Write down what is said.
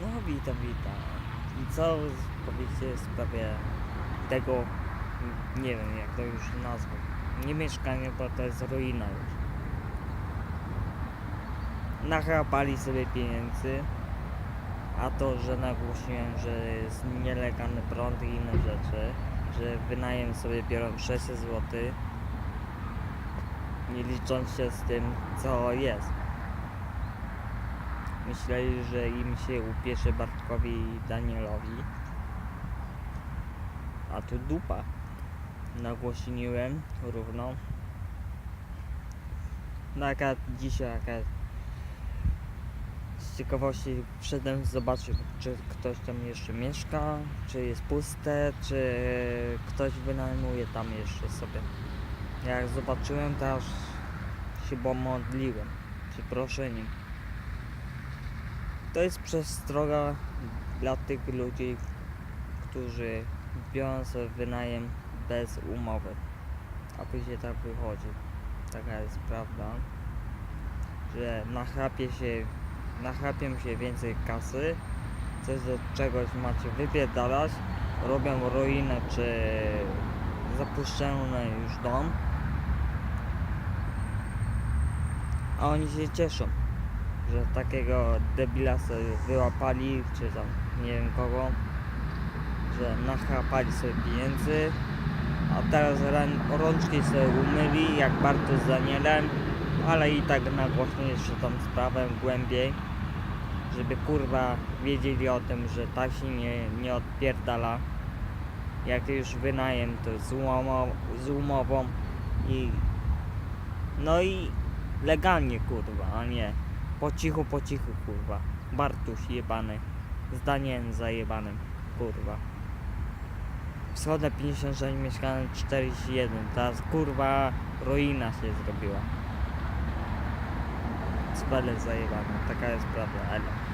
No witam, witam. I co powiecie w sprawie tego, n- nie wiem jak to już nazwać, nie mieszkanie, bo to jest ruina już. Nachrapali sobie pieniędzy, a to, że nagłośniłem, że jest nielegalny prąd i inne rzeczy, że wynajem sobie biorą 600 zł, nie licząc się z tym, co jest. Myśleli, że im się upiesze Bartkowi i Danielowi. A tu dupa. Nagłośniłem równo. No jaka dzisiaj jaka z ciekawości wszedłem zobaczyć, czy ktoś tam jeszcze mieszka, czy jest puste, czy ktoś wynajmuje tam jeszcze sobie. Jak zobaczyłem, to aż się pomodliłem przeproszeniem. To jest przestroga dla tych ludzi, którzy biorą sobie wynajem bez umowy. A później tak wychodzi. Taka jest prawda. Że nachrapie się, nachrapią się więcej kasy, coś do czegoś macie wypierdalać, robią ruinę czy zapuszczony już dom, a oni się cieszą że takiego debila sobie wyłapali, czy tam nie wiem kogo, że nachapali sobie pieniędzy, a teraz rączki sobie umyli, jak Bartosz z Danielem, ale i tak nagłośnię jeszcze tą sprawę głębiej, żeby kurwa wiedzieli o tym, że tak się nie, nie odpierdala. Jak już wynajem to z z umową i no i legalnie kurwa, a nie po cichu, po cichu, kurwa. Bartuś jebany. Zdaniem zajebanym, kurwa. Wschodne 56, mieszkane 41. Teraz, kurwa, ruina się zrobiła. Spele zajebane. Taka jest prawda, ale...